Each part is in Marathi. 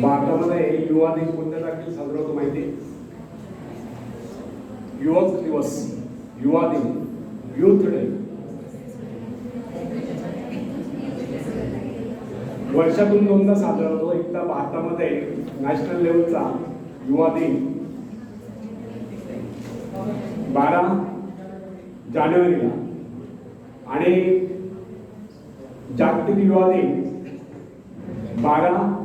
भारतामध्ये युवा दिन कोणत्या तारखेला साजरा होतो माहिती? युवक दिवस युवा दिन युथ डे. वर्षातून दोनदा साजरा होतो. एकदा भारतामध्ये नॅशनल लेवलचा युवा दिन. बारा जानेवारीला. आणि जागतिक युवा दिन बारा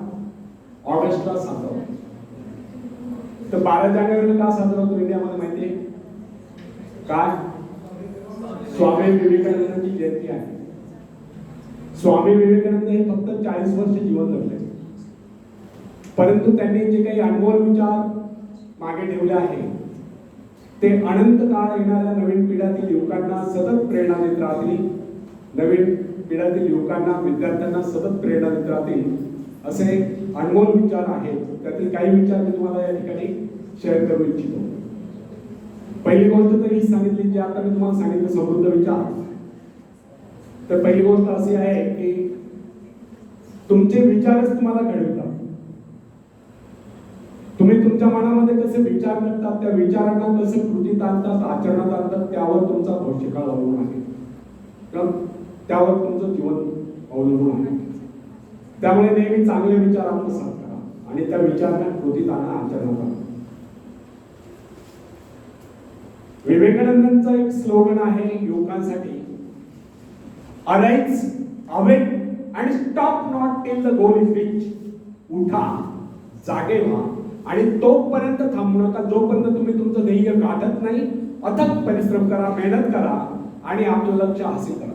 ऑगस्टला साजरा तर बारा जानेवारीला का साजरा होतो इंडियामध्ये माहिती आहे? काय? स्वामी विवेकानंदांची जयंती आहे. स्वामी विवेकानंद हे फक्त चाळीस वर्ष जीवन जगले. परंतु त्यांनी जे काही अनमोल विचार मागे ठेवले आहे ते अनंत काळ येणाऱ्या नवीन पिढ्यातील युवकांना सतत प्रेरणा देत राहतील. नवीन पिढ्यातील युवकांना विद्यार्थ्यांना सतत प्रेरणा देत राहतील. असे अनमोल विचार आहेत. त्यातील काही विचार मी तुम्हाला या ठिकाणी शेअर करू इच्छितो. पहिली गोष्ट तर ही सांगितली जी आता मी तुम्हाला सांगितलं समृद्ध विचार. तर पहिली गोष्ट अशी आहे की तुमचे विचारच तुम्हाला घडवतात. तुम्ही तुमच्या मनामध्ये कसे विचार करतात त्या विचारांना कसे कृतीत आणतात आचरणात आणतात त्यावर तुमचा भविष्यकाळ अवलंबून आहे. त्यावर तुमचं जीवन अवलंबून आहे. त्यामुळे नेहमी चांगले विचार आत्मसात करा. आणि त्या विचारांना कृतीत आणा आचरणात आणा विवेकानंदांचं एक स्लोगन आहे युवकांसाठी अराईज अवेक आणि stop not till the goal is reach उठा जागे व्हा आणि तोपर्यंत थांबू नका. जोपर्यंत तुम्ही तुमचं ध्येय गाठत नाही अथक परिश्रम करा मेहनत करा आणि आपलं लक्ष हासिल करा.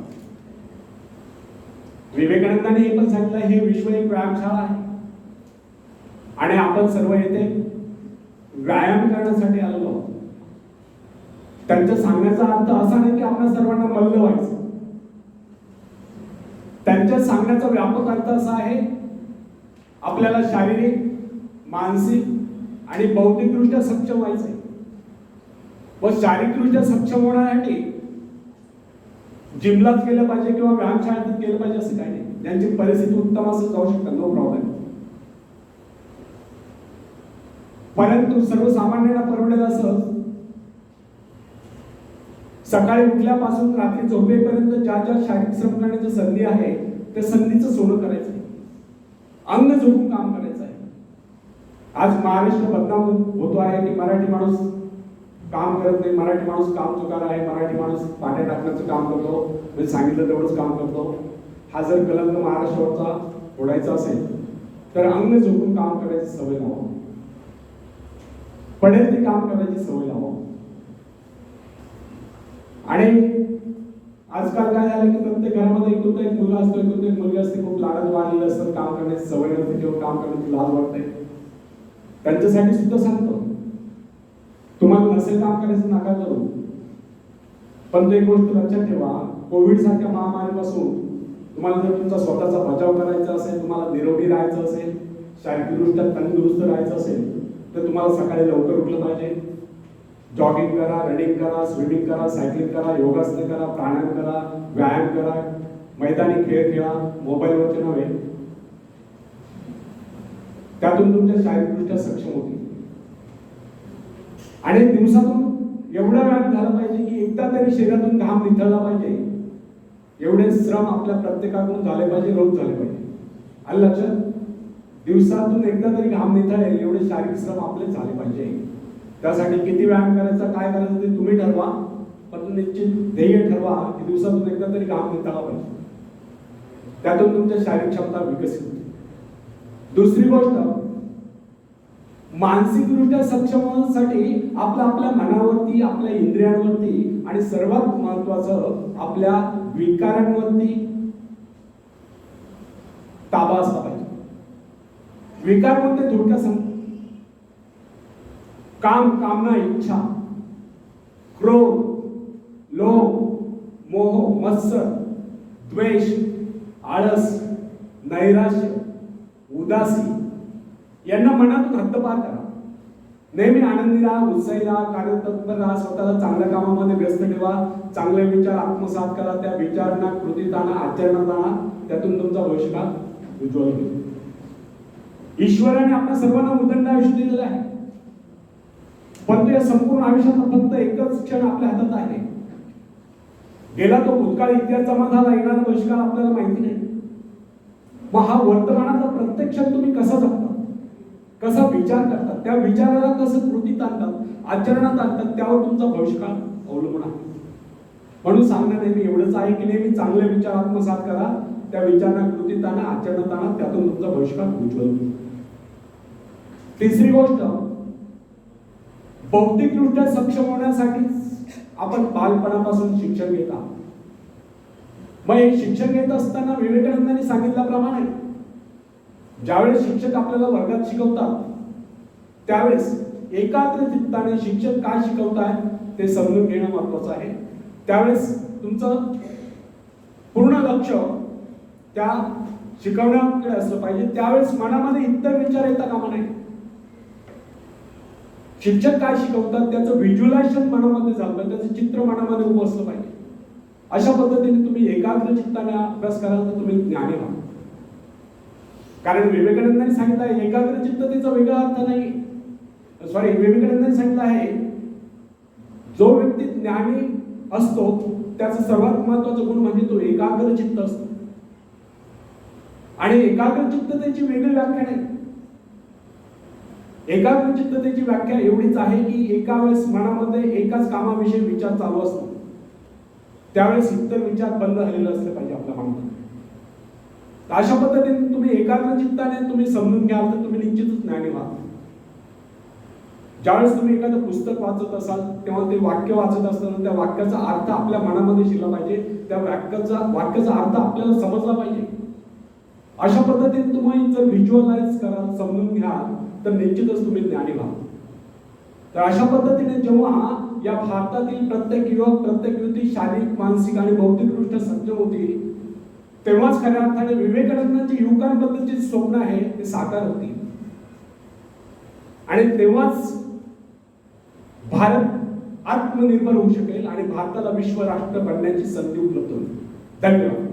विवेकानंदाने हे पण सांगितलं हे विश्व एक व्यायामशाळा आहे. आणि आपण सर्व येथे व्यायाम करण्यासाठी आलेलो आहोत. त्यांच्या सांगण्याचा अर्थ असा नाही की आपल्या सर्वांना मल्ल व्हायचं. त्यांच्या सांगण्याचा व्यापक अर्थ असा आहे आपल्याला शारीरिक मानसिक आणि बौद्धिकदृष्ट्या सक्षम व्हायचंय. व शारीरिकदृष्ट्या सक्षम होण्यासाठी जिमलाच केलं पाहिजे किंवा व्यायामशाळेत केलं पाहिजे असं काही नाही. त्यांची परिस्थिती उत्तम असं जाऊ शकतात नो प्रॉब्लेम परंतु सर्वसामान्यांना परवडेल असं? सकाळी उठल्यापासून रात्री झोपेपर्यंत ज्या ज्या शारीरिक श्रम करण्याची संधी आहे त्या संधीचं सोनं करायचं आहे. अंग झोपून काम करायचं आहे. आज महाराष्ट्र बदनाम होतो आहे की मराठी माणूस काम करत नाही. मराठी माणूस काम चुकार आहे. मराठी माणूस पाट्या टाकण्याचं काम करतो. म्हणजे सांगितलं तेवढंच काम करतो. हा जर कलंक महाराष्ट्रावरचा ओढायचा असेल तर अंग झोपून काम करायची सवय लावा. पडेल ते काम करायची सवय लावा. आणि आजकाल काय झालं की प्रत्येक घरामध्ये एकुलता एक मुलगा असतो एकुलता एक मुलगी असते. खूप लाडात वाढलेलं असतं काम करण्याची सवय नसते. किंवा काम करण्याची लाज वाटते. त्यांच्यासाठी सुद्धा सांगतो. तुम्हाला नसेल काम करायचं नका करू. पण एक गोष्ट लक्षात ठेवा कोविड सारख्या महामारीपासून तुम्हाला जर तुमचा स्वतःचा बचाव करायचा असेल तुम्हाला निरोगी राहायचं असेल शारीरिकदृष्ट्या तंदुरुस्त राहायचं असेल तर तुम्हाला सकाळी लवकर उठलं पाहिजे. जॉगिंग करा रनिंग करा स्विमिंग करा सायकलिंग करा योगासनं करा प्राणायाम करा व्यायाम करा मैदानी खेळ खेळा मोबाईलवरचे नव्हे. त्यातून तुमच्या शारीरिकदृष्ट्या सक्षम होतील. आणि दिवसातून एवढा व्यायाम झाला पाहिजे की एकदा तरी शरीरातून घाम निथळला पाहिजे. एवढे श्रम आपल्या प्रत्येकाकडून झाले पाहिजे रोज झाले पाहिजे. आलं लक्षात दिवसातून एकदा तरी घाम निथळेल एवढे शारीरिक श्रम आपले झाले पाहिजे. त्यासाठी किती व्यायाम करायचा काय करायचं ते तुम्ही ठरवा पण निश्चित ध्येय ठरवा की दिवसातून एकदा तरी घाम निथळला पाहिजे. त्यातून तुमच्या शारीरिक क्षमता विकसित होते. दुसरी गोष्ट मानसिकदृष्ट्या सक्षम होण्यासाठी आपल्या आपल्या मनावरती आपल्या इंद्रियांवरती आणि सर्वात महत्वाचं आपल्या विकारांवरती ताबा असला पाहिजे. विकार म्हणजे थोडक्या सांग काम कामना इच्छा क्रोध लोभ मोह मत्सर द्वेष आळस नैराश्य उदासी यांना मनातून हद्दपार करा. नेहमी आनंदी राहा उत्साही राहा कार्यतत्पर राहा स्वतःला चांगल्या कामामध्ये व्यस्त ठेवा. चांगले विचार आत्मसात करा. त्या विचारांना कृतीत आणा आचरणात आणा त्यातून तुमचा भविष्यकाळ उज्ज्वल होईल. ईश्वराने आपल्या सर्वांना उदंड आयुष्य दिलेलं आहे. पण या संपूर्ण आयुष्याचा फक्त एकच क्षण आपल्या हातात आहे. गेला तो भूतकाळ इतिहास जमा झाला येणारा भविष्यकाळ आपल्याला माहिती नाही. मग हा वर्तमानाचा प्रत्येक क्षण तुम्ही कसा जगता? कसा विचार करतात? त्या विचाराला कसं कृतीत आणतात आचरणात आणतात? त्यावर तुमचा भविष्यकाळ अवलंबून आहे. म्हणून सांगणं नेहमी एवढंच आहे की नेहमी चांगले विचार आत्मसात करा. त्या विचारांना कृतीत आणा आचरणात आणा त्यातून तुमचा भविष्यकाळ उज्ज्वल तिसरी गोष्ट बौद्धिकदृष्ट्या सक्षम होण्यासाठी आपण बालपणापासून शिक्षण घेत आहोत. मग हे शिक्षण घेत असताना विवेकानंदांनी सांगितल्याप्रमाणे ज्यावेळेस शिक्षक आपल्याला वर्गात शिकवतात त्यावेळेस एकाग्र चित्ताने शिक्षक काय शिकवताय ते समजून घेणं महत्वाचं आहे. त्यावेळेस तुमचं पूर्ण लक्ष त्या शिकवण्याकडे असलं पाहिजे. त्यावेळेस मनामध्ये इतर विचार येता कामा नाही शिक्षक काय शिकवतात? त्याचं व्हिज्युलायझेशन मनामध्ये झालं त्याचं चित्र मनामध्ये उभं असलं पाहिजे. अशा पद्धतीने तुम्ही एकाग्र चित्ताने अभ्यास कराल तर तुम्ही ज्ञानी व्हाल. कारण विवेकानंदांनी सांगितलं आहे एकाग्र चित्ततेचा वेगळा अर्थ नाही. सॉरी विवेकानंदांनी सांगितलं आहे जो व्यक्ती ज्ञानी असतो त्याचा सर्वात महत्त्वाचा गुण म्हणजे तो एकाग्र चित्त असतो. आणि एकाग्र चित्ततेची वेगळी व्याख्या नाही. एकाग्र चित्ततेची व्याख्या एवढीच आहे की एका वेळेस मनामध्ये एकाच कामाविषयी विचार चालू असतो. त्यावेळेस इतर विचार बंद झालेले असले पाहिजे आपल्या मनामध्ये. अशा पद्धतीने तुम्ही एकाग्र चित्ताने तुम्ही समजून घ्याल तर तुम्ही निश्चितच ज्ञानी व्हाल. ज्यावेळेस तुम्ही एखादं पुस्तक वाचत असाल तेव्हा ते वाक्य वाचत असताना त्या वाक्याचा अर्थ आपल्या मनामध्ये शिरला पाहिजे. त्या वाक्याचा वाक्याचा अर्थ आपल्याला समजला पाहिजे. अशा पद्धतीने तुम्ही जर व्हिज्युअलाइज कराल समजून घ्याल तर निश्चितच तुम्ही ज्ञानी व्हाल. तर अशा पद्धतीने जेव्हा या भारतातील प्रत्येक युवक प्रत्येक युवती शारीरिक मानसिक आणि बौद्धिकदृष्ट्या सज्ज होती तेव्हाच खऱ्या अर्थाने विवेकानंदांची युवकांबद्दलची स्वप्न आहे ते साकार होती आणि तेव्हाच भारत आत्मनिर्भर होऊ शकेल आणि भारताला विश्व राष्ट्र बनण्याची संधी उपलब्ध होईल. धन्यवाद.